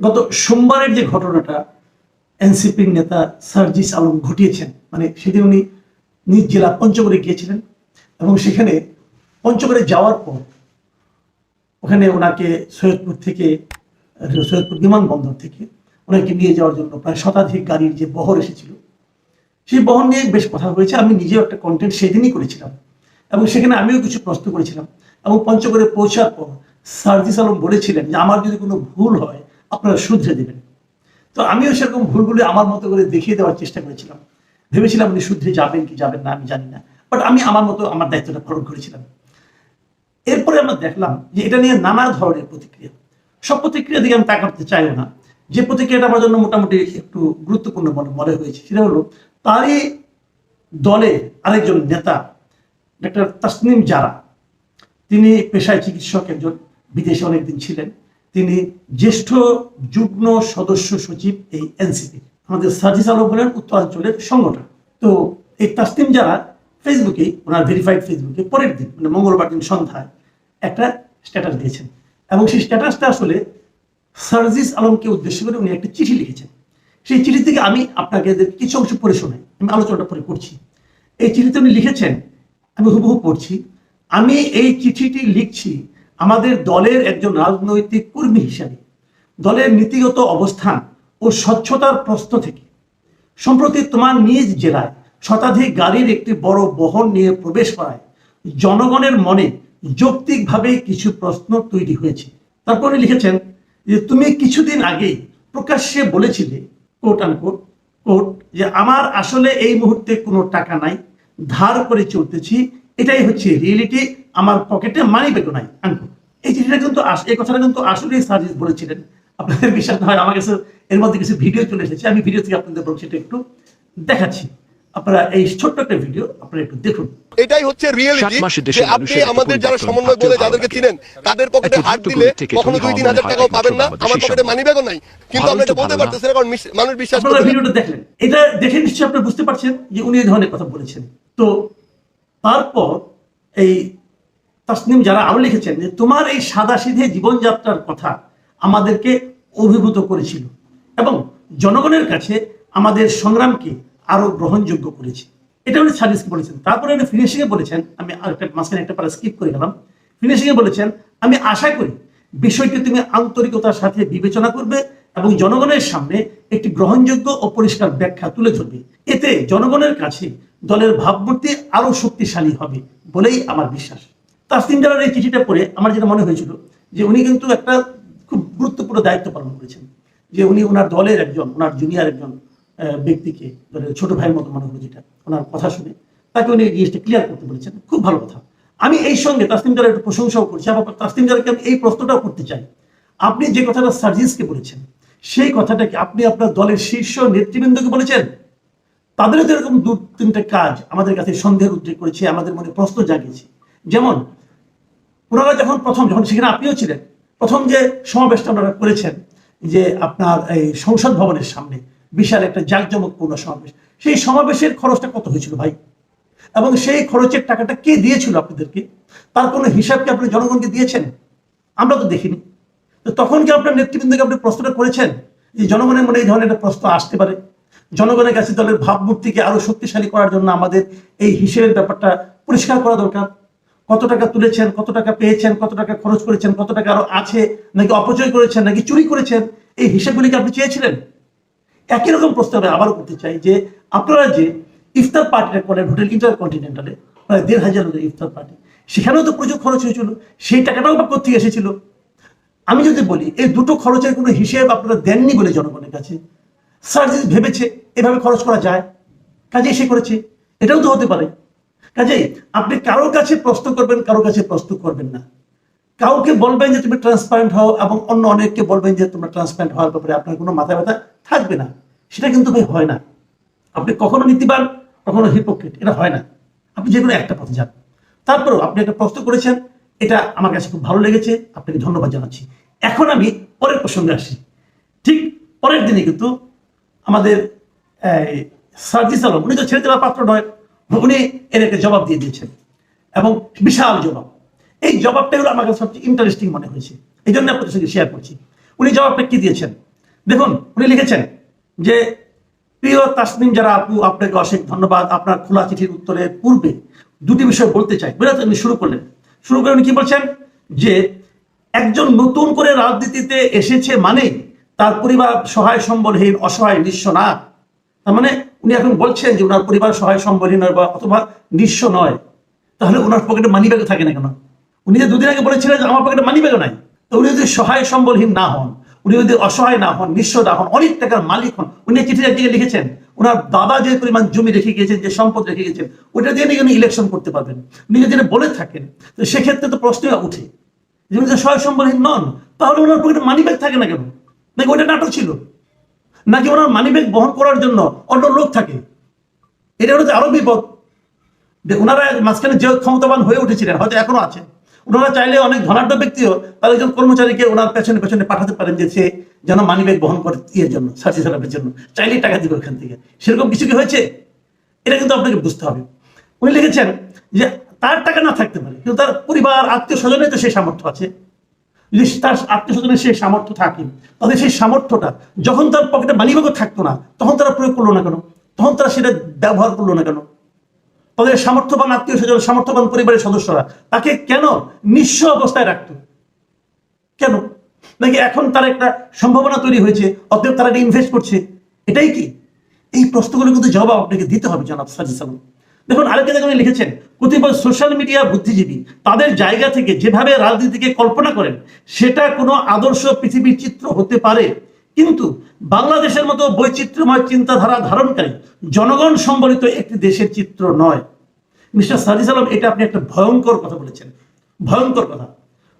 গত সোমবারের যে ঘটনাটা এনসিপির নেতা সার্জিস আলম ঘটিয়েছেন মানে সেদিন উনি নিজ জেলা পঞ্চগড়ে গিয়েছিলেন এবং সেখানে পঞ্চগড়ে যাওয়ার পর ওখানে ওনাকে সৈয়দপুর থেকে, সৈয়দপুর বিমানবন্দর থেকে ওনাকে নিয়ে যাওয়ার জন্য প্রায় শতাধিক গাড়ির যে বহর এসেছিল, সেই বহর নিয়ে বেশ কথা হয়েছে। আমি নিজেও একটা কন্টেন্ট সেদিনই করেছিলাম এবং সেখানে আমিও কিছু প্রশ্ন করেছিলাম এবং পঞ্চগড়ে পৌঁছার পর সার্জিস আলম বলেছিলেন যে, আমার যদি কোনো ভুল হয় আপনারা শুধরে দেবেন। তো আমিও সেরকম ভুলগুলি আমার মতো করে দেখিয়ে দেওয়ার চেষ্টা করেছিলাম। ভেবেছিলাম উনি শুদ্ধে যাবেন কি যাবেন না, আমি জানি না। বাট আমি আমার মতো আমার দায়িত্বটা পালন করেছিলাম। এরপরে আমরা দেখলাম যে এটা নিয়ে নানা ধরনের প্রতিক্রিয়া। সব প্রতিক্রিয়া দিকে আমি তাকাতে চাইও না। যে প্রতিক্রিয়াটা আমার জন্য মোটামুটি একটু গুরুত্বপূর্ণ মনে মনে হয়েছে। সেটা হলো, তারই দলে আরেকজন নেতা, ডাক্তার তাসনিম জারা, তিনি পেশায় চিকিৎসক একজন, বিদেশে অনেকদিন ছিলেন। তিনি জ্যেষ্ঠ যুগ্ম সদস্য সচিব এই এনসিপি, আমাদের সার্জিস আলম হলেন উত্তরাঞ্চলের সংগঠন তো এই তাসনিম যারা, ফেসবুকে, ওনার ভেরিফাইড ফেসবুকে পরের দিন মানে মঙ্গলবার দিন সন্ধ্যায় একটা স্ট্যাটাস দিয়েছেন। এবং সেই স্ট্যাটাসটা আসলে সার্জিস আলমকে উদ্দেশ্য করে উনি একটা চিঠি লিখেছেন। সেই চিঠি থেকে আমি আপনাকে কিছু অংশ পড়ে শোনাই, আমি আলোচনাটা পরে করছি। এই চিঠিতে উনি লিখেছেন, আমি হুবহু পড়ছি, আমি এই চিঠিটি লিখছি আমাদের দলের একজন রাজনৈতিক কর্মী হিসাবে দলের নীতিগত অবস্থান ও স্বচ্ছতার প্রশ্ন থেকে, সম্প্রতি তোমার নিজ জেলায় শতাধিক গাড়ির একটি বড় বহন নিয়ে প্রবেশ করায় জনগণের মনে যৌক্তিকভাবে কিছু প্রশ্ন তৈরি হয়েছে। তারপরে লিখেছেন যে, তুমি কিছুদিন আগেই প্রকাশ্যে বলেছিলে কোট আনকোট কোট যে আমার আসলে এই মুহূর্তে কোনো টাকা নাই, ধার করে চলতেছি এটাই হচ্ছে রিয়েলিটি আমার পকেটে মানি ব্যাগও নাই আনকোট এই চিঠিটা কিন্তু এই কথাটা কিন্তু আসলেই সার্জিস বলেছিলেন। আপনাদের বিশ্বাস না হয় আমার কাছে এর মধ্যে কিছু ভিডিও চলে এসেছে আমি ভিডিও থেকে আপনাদের বলছি সেটা একটু দেখাচ্ছি। আপনারা এই ছোট্ট একটা ভিডিও আপনারা একটু দেখুন। এটাই হচ্ছে রিয়েলিটি যে আপনি আমাদের যারা সমন্বয় বলে যাদেরকে চিনেন তাদের পকেটে হাত দিলে কখনো দুই তিন হাজার টাকাও পাবেন না আমার পকেটে। মানি ব্যাগও নাই। কিন্তু এটা বলতে না। পারতেছেন কারণ মানুষ বিশ্বাস আপনারা ভিডিওটা দেখলেন। এটা দেখে নিশ্চয়ই আপনি বুঝতে পারছেন যে উনি এই ধরনের কথা বলেছেন। তো তারপর এই তাসনিম যারা আরও লিখেছেন যে, তোমার এই সাদা সিধে জীবনযাত্রার কথা আমাদেরকে অভিভূত করেছিল এবং জনগণের কাছে আমাদের সংগ্রামকে আরও গ্রহণযোগ্য করেছে। এটা উনি সার্ভিসকে বলেছেন। তারপরে উনি ফিনিশিংয়ে বলেছেন, আমি আর একটা মাঝখানে একটা পারা স্কিপ করে গেলাম। ফিনিশিংয়ে বলেছেন, আমি আশা করি বিষয়টি তুমি আন্তরিকতার সাথে বিবেচনা করবে এবং জনগণের সামনে একটি গ্রহণযোগ্য ও পরিষ্কার ব্যাখ্যা তুলে ধরবে। এতে জনগণের কাছে দলের ভাবমূর্তি আরও শক্তিশালী হবে বলেই আমার বিশ্বাস। তাসলিম জালার এই চিঠিটা পড়ে আমার যেটা মনে হয়েছিল যে উনি কিন্তু একটা খুব গুরুত্বপূর্ণ দায়িত্ব পালন করেছেন। যে উনি ওনার দলের একজন, ওনার জুনিয়র একজন ব্যক্তিকে, দলের ছোট ভাইয়ের মতো মনে হলো যেটা, ওনার কথা শুনে তাকে উনি জিনিসটা ক্লিয়ার করতে বলেছেন। খুব ভালো কথা। আমি এই সঙ্গে তাসলিম জালার একটু প্রশংসাও করছি। আবার তাসলিম জালাকে আমি এই প্রশ্নটাও করতে চাই। আপনি যে কথাটা সার্জিসকে বলেছেন, সেই কথাটাকে আপনি আপনার দলের শীর্ষ নেতৃবৃন্দকে বলেছেন? তাদেরও তো এরকম দু, তিনটে কাজ আমাদের কাছে সন্দেহের উদ্রেক করেছে, আমাদের মনে প্রশ্ন জাগিয়েছে। যেমন ওনারা যখন প্রথম, যখন সেখানে আপনিও ছিলেন, প্রথম যে সমাবেশটা ওনারা করেছেন, যে আপনার এই সংসদ ভবনের সামনে বিশাল একটা জাঁকজমকপূর্ণ সমাবেশ, সেই সমাবেশের খরচটা কত হয়েছিল ভাই? এবং সেই খরচের টাকাটা কে দিয়েছিল আপনাদেরকে? তার কোনো হিসাব কি আপনি জনগণকে দিয়েছেন? আমরা তো দেখিনি। তো তখন কি আপনার নেতৃবৃন্দকে আপনি প্রশ্নটা করেছেন? যে জনগণের মনে এই ধরনের একটা প্রশ্ন আসতে পারে? জনগণের কাছে দলের ভাবমূর্তিকে আরও শক্তিশালী করার জন্য আমাদের এই হিসেবের ব্যাপারটা পরিষ্কার করা দরকার। কত টাকা তুলেছেন, কত টাকা পেয়েছেন, কত টাকা খরচ করেছেন, কত টাকা আরও আছে নাকি অপচয় করেছেন, নাকি চুরি করেছেন, এই হিসেবগুলিকে আপনি চেয়েছিলেন? একই রকম প্রস্তাব আবারও করতে চাই যে আপনারা যে ইফতার পার্টিটা করেন, হোটেল ইন্টার কন্টিনেন্টালে প্রায় দেড় হাজার লোকের ইফতার পার্টি, সেখানেও তো প্রচুর খরচ হয়েছিল, সেই টাকাটাও বা কোথেকে এসেছিল? আমি যদি বলি, এই দুটো খরচের কোনো হিসেব আপনারা দেননি বলে জনগণের কাছে সার্জিস ভেবেছে এভাবে খরচ করা যায়। কাজে সে করেছে। এটাও তো হতে পারে। কাজেই আপনি কারোর কাছে প্রশ্ন করবেন, কারোর কাছে প্রশ্ন করবেন না। কাউকে বলবেন যে তুমি ট্রান্সপারেন্ট হও এবং অন্য অনেককে বলবেন যে তোমরা ট্রান্সপারেন্ট হওয়ার ব্যাপারে আপনার কোনো মাথা ব্যথা থাকবে না। সেটা কিন্তু ভাই হয় না। আপনি কখনো নীতিবান, কখনো হিপোক্রেট এটা হয় না। আপনি যে কোনো একটা পথে যান। তারপরেও আপনি একটা প্রশ্ন করেছেন, এটা আমার কাছে খুব ভালো লেগেছে, আপনাকে ধন্যবাদ জানাচ্ছি। এখন আমি পরের প্রসঙ্গে আসি। ঠিক পরের দিনে কিন্তু আমাদের সার্জিস আলম, উনি তো ছেড়ে দেওয়ার পাত্র নয়, উনি এর একটা জবাব দিয়ে দিয়েছেন। এবং বিশাল জবাব। এই জবাবটা হলো আমার সবচেয়ে ইন্টারেস্টিং মনে হয়েছে। এই জন্য আপনাদের সঙ্গে শেয়ার করছি। উনি জবাবটা কি দিয়েছেন? দেখুন, উনি লিখেছেন যে, প্রিয় তাসনিম, যারা আপু, আপনাকে অশেষ ধন্যবাদ। আপনার খোলা চিঠির উত্তরের পূর্বে দুটি বিষয় বলতে চাই। বুঝলেন উনি শুরু করলেন। শুরু করে উনি কি বলছেন? যে, একজন নতুন করে রাজনীতিতে এসেছে মানে তার পরিবার সহায় সম্বলহীন, অসহায়, নিঃস্ব না। তার মানে উনি এখন বলছেন যে ওনার পরিবার সহায় সম্বলহীন বা অথবা নিঃস্ব নয়। তাহলে ওনার পকেটে মানি ব্যাগ থাকে না কেন? উনি যে দুদিন আগে বলেছিলেন যে আমার পকেটে মানি ব্যাগ নাই। তো উনি যদি সহায় সম্বলহীন না হন, উনি যদি অসহায় না হন, নিঃস্ব না হন, অনেক টাকার মালিক হন, উনি চিঠি একদিকে লিখেছেন ওনার দাদা যে পরিমাণ জমি রেখে গিয়েছেন, যে সম্পদ রেখে গেছেন ওটা দিয়ে উনি ইলেকশন করতে পারবেন। উনি যদি বলে থাকেন, তো সেক্ষেত্রে তো প্রশ্নই উঠে। যে উনি যে সহায় সম্বলহীন নন, তাহলে ওনার পকেটে মানি ব্যাগ থাকে না কেন? নাকি ওটা নাটক ছিল? নাকি ওনার মানি ব্যাগ বহন করার জন্য অন্য লোক থাকে? এটা হচ্ছে আরও বিপদ। ওনারা মাঝখানে যে ক্ষমতাবান হয়ে উঠেছিলেন, হয়তো এখনও আছেন ওনারা চাইলে অনেক ধনাঢ্য ব্যক্তিও তার একজন কর্মচারীকে ওনার পেছনে পেছনে পাঠাতে পারেন যে সে যেন মানি ব্যাগ বহন করে ইয়ের জন্য সার্চি সালামের জন্য। চাইলেই টাকা দিবে ওখান থেকে। সেরকম কিছু কি হয়েছে? এটা কিন্তু আপনাকে বুঝতে হবে। উনি লিখেছেন যে তার টাকা না থাকতে পারে, কিন্তু তার পরিবার আত্মীয় স্বজনের তো সেই সামর্থ্য আছে। যদি তার আত্মীয় স্বজনের সেই সামর্থ্য থাকে। তাদের সেই সামর্থ্যটা, যখন তার পকেটে মানিব্যাগও থাকতো না, তখন তারা প্রয়োগ করল না কেন? তখন তারা সেটা ব্যবহার করল না কেন? তাদের সামর্থ্যবান আত্মীয় স্বজন সামর্থ্যবান পরিবারের সদস্যরা তাকে কেন নিঃস্ব অবস্থায় রাখতো? কেন? নাকি এখন তার একটা সম্ভাবনা তৈরি হয়েছে, অতএব তারা এটা ইনভেস্ট করছে? এটাই কি? এই প্রশ্নগুলো কিন্তু জবাব আপনাকে দিতে হবে জনাব সাজি সালাম দেখুন আরেকটা উনি লিখেছেন, কতিপয় সোশ্যাল মিডিয়া বুদ্ধিজীবী, তাদের জায়গা থেকে যেভাবে রাজনীতিকে কল্পনা করেন, সেটা কোনো আদর্শ পৃথিবীর চিত্র হতে পারে। কিন্তু বাংলাদেশের মতো বৈচিত্র্যময় চিন্তাধারা ধারণকারী, জনগণ সম্বলিত একটি দেশের চিত্র নয়। মিস্টার সাজি সালাম এটা আপনি একটা ভয়ঙ্কর কথা বলেছেন। ভয়ঙ্কর কথা।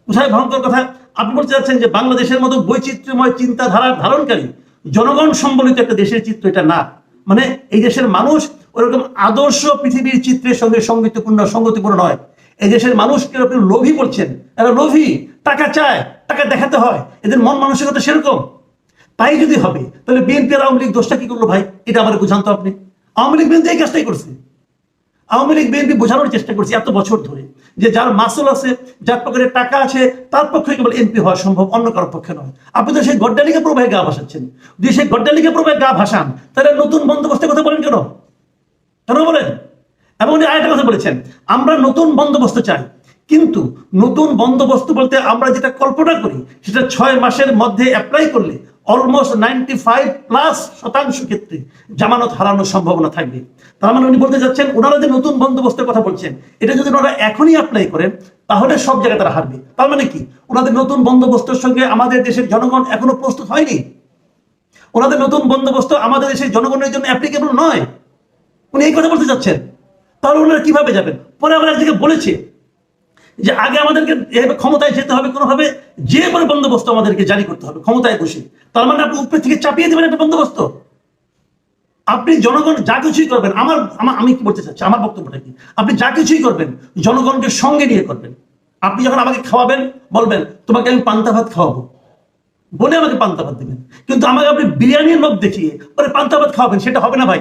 কোথায় ভয়ঙ্কর কথা? আপনি বলতে চাচ্ছেন যে বাংলাদেশের মতো বৈচিত্র্যময় চিন্তাধারার ধারণকারী, জনগণ সম্বলিত একটা দেশের চিত্র এটা না। মানে এই দেশের মানুষ ওরকম আদর্শ পৃথিবীর চিত্রের সঙ্গে সঙ্গীতপূর্ণ সঙ্গতিপূর্ণ নয়। এই দেশের মানুষকে আপনি লোভী বলছেন। এরা লোভী, টাকা চায়, টাকা দেখাতে হয়। এদের মন মানসিকতা সেরকম। তাই যদি হবে, তাহলে বিএনপি আর আওয়ামী লীগ দোষটা কি করল ভাই? এটা আমার বুঝান তো আপনি। আওয়ামী লীগ বিএনপি এই কাজটাই করছে। আওয়ামী লীগ বিএনপি বোঝানোর চেষ্টা করছে এত বছর ধরে যে যার মাসুল আছে, যার পকেটে টাকা আছে, তার পক্ষে কেবল এমপি হওয়া সম্ভব, অন্য কারোর পক্ষে নয়। আপনি তো সেই গড্ডালিকা প্রবাহে গা ভাসাচ্ছেন। যদি সেই গড্ডালিকা প্রবাহে গা ভাসান, তাহলে নতুন বন্দোবস্তের কথা বলেন কেন? কেন বলেন, এবং উনি আরেকটা কথা বলেছেন, আমরা নতুন বন্দোবস্ত চাই। কিন্তু নতুন বন্দোবস্ত বলতে আমরা যেটা কল্পনা করি, সেটা ছয় মাসের মধ্যে অ্যাপ্লাই করলে অলমোস্ট নাইনটি ফাইভ প্লাস শতাংশ ক্ষেত্রে জামানত হারানোর সম্ভাবনা থাকবে। তার মানে উনি বলতে চাচ্ছেন, ওনারা যে নতুন বন্দোবস্তের কথা বলছেন, এটা যদি ওনারা এখনই অ্যাপ্লাই করেন, তাহলে সব জায়গায় তারা হারবে। তার মানে কি? ওনাদের নতুন বন্দোবস্তের সঙ্গে আমাদের দেশের জনগণ এখনও প্রস্তুত হয়নি। ওনাদের নতুন বন্দোবস্ত আমাদের দেশের জনগণের জন্য অ্যাপ্লিকেবল নয়। উনি এই কথা বলতে চাচ্ছেন তাহলে ওনারা কীভাবে যাবেন? পরে আমরা একদিকে বলেছি যে আগে আমাদেরকে এভাবে ক্ষমতায় যেতে হবে, কোনোভাবে যে পরে বন্দোবস্ত আমাদেরকে জারি করতে হবে, ক্ষমতায় বসে। তার মানে আপনি উপরে থেকে চাপিয়ে দেবেন একটা বন্দোবস্ত। আপনি জনগণ যা কিছুই করবেন, আমার আমার, আমি কি বলতে চাচ্ছি? আমার বক্তব্যটা কি? আপনি যা কিছুই করবেন, জনগণকে সঙ্গে নিয়ে করবেন। আপনি যখন আমাকে খাওয়াবেন, বলবেন, তোমাকে আমি পান্তা ভাত খাওয়াবো। বলে আমাকে পান্তা ভাত দেবেন। কিন্তু আমাকে আপনি বিরিয়ানির লোক দেখিয়ে পরে পান্তা ভাত খাওয়াবেন, সেটা হবে না ভাই।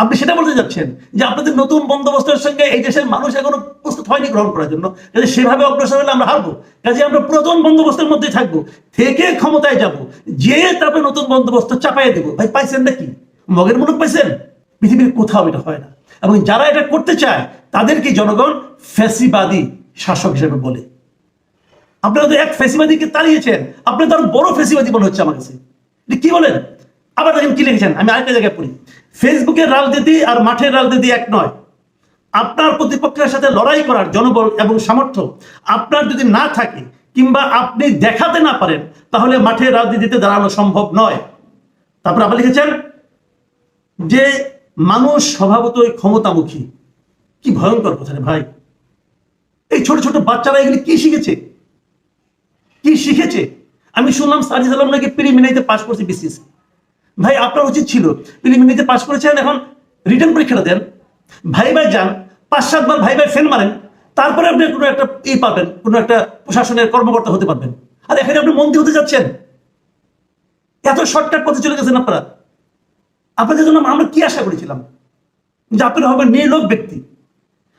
আপনি সেটা বলতে যাচ্ছেন যে আপনাদের নতুন বন্দোবস্তের সঙ্গে এই দেশের মানুষ এখনও প্রস্তুত হয়নি গ্রহণ করার জন্য। কাজে সেভাবে অগ্রসর হলে আমরা হারবো। কাজে আমরা পুরাতন বন্দোবস্তের মধ্যে থাকব। থেকে ক্ষমতায় যাব। যে তারপরে নতুন বন্দোবস্ত চাপাই দেবো। ভাই, পাইছেন নাকি? মগের মুলুক পাইছেন? পৃথিবীর কোথাও এটা হয় না। এবং যারা এটা করতে চায়, তাদেরকে জনগণ ফ্যাসিবাদী শাসক হিসেবে বলে। আপনারা তো এক ফেসিবাদীকে তাড়িয়েছেন। আপনি তো বড় ফেসিবাদী মনে হচ্ছে আমার কাছে। কি বলেন? আবার দেখেন কি লিখেছেন। আমি আরেকটা জায়গায় পড়ি। ফেসবুকের রাজনীতি আর মাঠের রাজনীতি এক নয়। আপনার প্রতিপক্ষের সাথে লড়াই করার জনবল এবং সামর্থ্য আপনার যদি না থাকে কিংবা আপনি দেখাতে না পারেন, তাহলে মাঠের রাজনীতিতে দাঁড়ানো সম্ভব নয়। তারপর আবার লিখেছেন, যে মানুষ স্বভাবতই ক্ষমতামুখী, কি ভয়ঙ্কর কথা রে ভাই। এই ছোট ছোট বাচ্চারা এগুলি কি শিখেছে? কি শিখেছে? আমি শুনলাম সাজিদ আলম নাকি প্রিলিমিনারিতে পাশ করছে বিসিএস ভাই, আপনার উচিত ছিল। প্রিলিমিনারিতে পাশ করেছেন এখন? রিটার্ন পরীক্ষাটা দেন। ভাই ভাই যান। পাঁচ সাতবার ভাই ভাই ফেল মারেন। তারপরে আপনি কোনো একটা ই পাবেন, কোনো একটা প্রশাসনের কর্মকর্তা হতে পারবেন। আর এখানে আপনি মন্ত্রী হতে যাচ্ছেন। এত শর্টকাট পথে চলে গেছেন আপনারা। আপনাদের জন্য আমরা কি আশা করেছিলাম? যে আপনারা হবেন নির্লোক ব্যক্তি।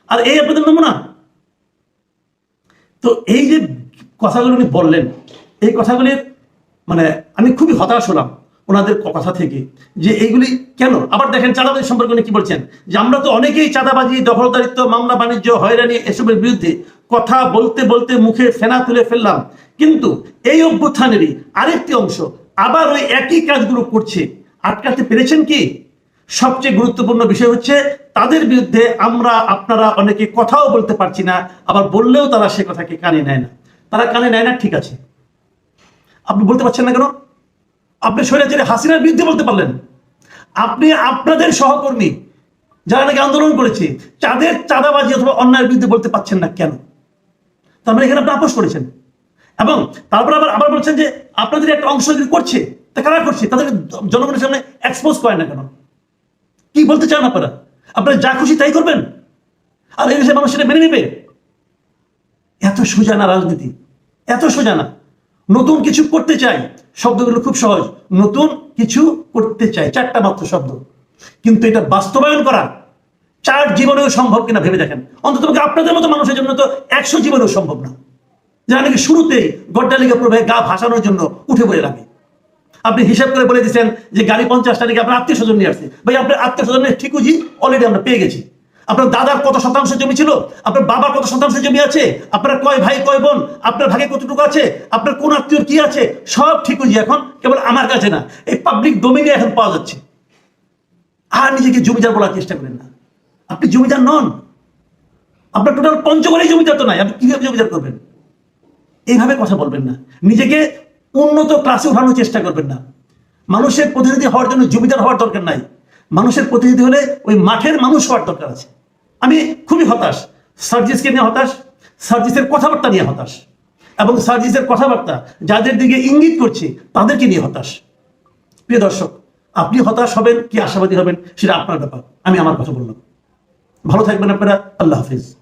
আর এই আপনাদের নমুনা। তো এই যে কথাগুলো উনি বললেন, এই কথাগুলির মানে আমি খুবই হতাশ হলাম। ওনাদের কথা থেকে যে এইগুলি কেন? আবার দেখেন চাঁদাবাজি সম্পর্কে কি বলছেন? যে আমরা তো অনেকেই চাঁদাবাজি, দখলদারিত্ব, মামলা, বাণিজ্য, হয়রানি এসবের বিরুদ্ধে কথা বলতে বলতে মুখে ফেনা তুলে ফেললাম। কিন্তু এই অভ্যুত্থানেরই আরেকটি অংশ আবার ওই একই কাজগুলো করছে। আটকাতে পেরেছেন কি? সবচেয়ে গুরুত্বপূর্ণ বিষয় হচ্ছে তাদের বিরুদ্ধে আমরা, আপনারা অনেকে কথাও বলতে পারছি না, আবার বললেও তারা সে কথাকে কানে নেয় না। তারা কানে নেয় না, ঠিক আছে। আপনি বলতে পারছেন না কেন? আপনি স্বৈরাচারী হাসিনার বিরুদ্ধে বলতে পারলেন। আপনি আপনাদের সহকর্মী যারা নাকি আন্দোলন করেছে, তাদের চাঁদাবাজি অথবা অন্যায়ের বিরুদ্ধে বলতে পারছেন না কেন? তার মানে এখানে আপনি আপোষ করেছেন। এবং তারপর আবার আবার বলছেন যে আপনাদের একটা অংশ যদি করছে, তা কারা করছে? তাদেরকে জনগণের সামনে এক্সপোজ করেন না কেন? কি বলতে চান আপনারা? আপনারা যা খুশি তাই করবেন? আর এই দেশের মানুষ সেটা মেনে নেবে? এত সোজা না রাজনীতি। এত সোজা না। নতুন কিছু করতে চাই। শব্দগুলো খুব সহজ। নতুন কিছু করতে চাই। চারটা মাত্র শব্দ। কিন্তু এটা বাস্তবায়ন করা চার জীবনেও সম্ভব কিনা ভেবে দেখেন। অন্তত আপনাদের মতো মানুষের জন্য তো একশো জীবনেও সম্ভব না। যারা নাকি শুরুতেই গড্ডালিকা প্রভাবে গা ভাসানোর জন্য উঠে পড়ে লাগে। আপনি হিসাব করে বলে দিচ্ছেন যে গাড়ি পঞ্চাশটা নাকি আপনার আত্মীয় স্বজন নিয়ে আসছে। ভাই, আপনার আত্মীয় স্বজনের ঠিকুজি অলরেডি আমরা পেয়ে গেছি। আপনার দাদার কত শতাংশ জমি ছিল? আপনার বাবার কত শতাংশ জমি আছে? আপনার কয় ভাই, কয় বোন? আপনার ভাগে কতটুকু আছে? আপনার কোন আত্মীয় কি আছে? সব ঠিক ঠিকুজি এখন, কেবল আমার কাছে না, এই পাবলিক ডোমিনে এখন পাওয়া যাচ্ছে। আর নিজেকে জমিদার বলার চেষ্টা করেন না। আপনি জমিদার নন। আপনার টোটাল পঞ্চগড়ে জমিদার তো নাই। আপনি কীভাবে জমিদার করবেন? এইভাবে কথা বলবেন না। নিজেকে উন্নত ক্লাসে উঠানোর চেষ্টা করবেন না। মানুষের প্রতিনিধি হওয়ার জন্য জমিদার হওয়ার দরকার নাই। মানুষের প্রতিনিধি হলে ওই মাঠের মানুষ হওয়ার দরকার আছে। আমি খুবই হতাশ। সার্জিসকে নিয়ে হতাশ, সার্জিসের কথাবার্তা নিয়ে হতাশ এবং সার্জিসের কথাবার্তা যাদের দিকে ইঙ্গিত করছে তাদেরকে নিয়ে হতাশ। প্রিয় দর্শক, আপনি হতাশ হবেন কি আশাবাদী হবেন সেটা আপনার ব্যাপার। আমি আমার কথা বললাম। ভালো থাকবেন আপনারা। আল্লাহ হাফিজ।